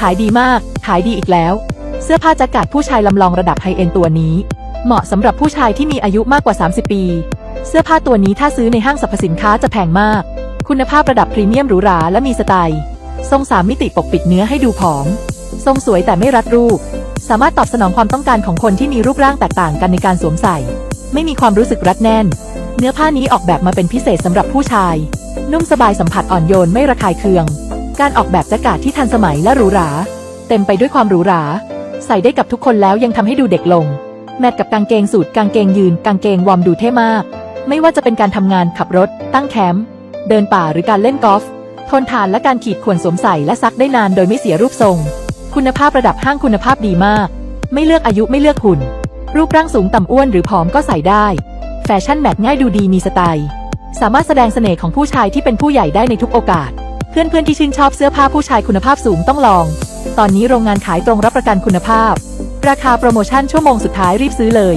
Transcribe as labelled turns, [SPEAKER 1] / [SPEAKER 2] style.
[SPEAKER 1] ขายดีมาก ขายดีอีกแล้ว เสื้อผ้าแจ็คเก็ตผู้ชายลำลองระดับไฮเอ็นตัวนี้ เหมาะสำหรับผู้ชายที่มีอายุมากกว่า 30 ปี เสื้อผ้าตัวนี้ถ้าซื้อในห้างสรรพสินค้าจะแพงมาก คุณภาพระดับพรีเมียมหรูหราและมีสไตล์ ทรงสามมิติปกปิดเนื้อให้ดูผอม ทรงสวยแต่ไม่รัดรูป สามารถตอบสนองความต้องการของคนที่มีรูปร่างแตกต่างกันในการสวมใส่ ไม่มีความรู้สึกรัดแน่น เนื้อผ้านี้ออกแบบมาเป็นพิเศษสำหรับผู้ชาย นุ่มสบายสัมผัสอ่อนโยนไม่ระคายเคือง การออกแบบแจ็คเก็ตที่ทันสมัยและหรูหรา เต็มไปด้วยความหรูหรา ใส่ได้กับทุกคนแล้วยังทำให้ดูเด็กลง แมทกับกางเกงสูทกางเกงยืนกางเกงวอร์มดูเท่มาก ไม่ว่าจะเป็นการทำงานขับรถ ตั้งแคมป์เดินป่าหรือการเล่นกอล์ฟทนทานและการขีดข่วนสวมใส่และซักได้นานโดยไม่เสียรูปทรง คุณภาพระดับห้างคุณภาพดีมาก ไม่เลือกอายุไม่เลือกหุ่น รูปร่างสูงต่ำอ้วนหรือผอมก็ใส่ได้ แฟชั่นแมทง่ายดูดีมีสไตล์ สามารถแสดงเสน่ห์ของผู้ชายที่เป็นผู้ใหญ่ได้ในทุกโอกาส เพื่อนๆที่ชื่นชอบเสื้อผ้าผู้ชายคุณภาพสูงต้องลอง ตอนนี้โรงงานขายตรงรับประกันคุณภาพ ราคาโปรโมชั่นชั่วโมงสุดท้ายรีบซื้อเลย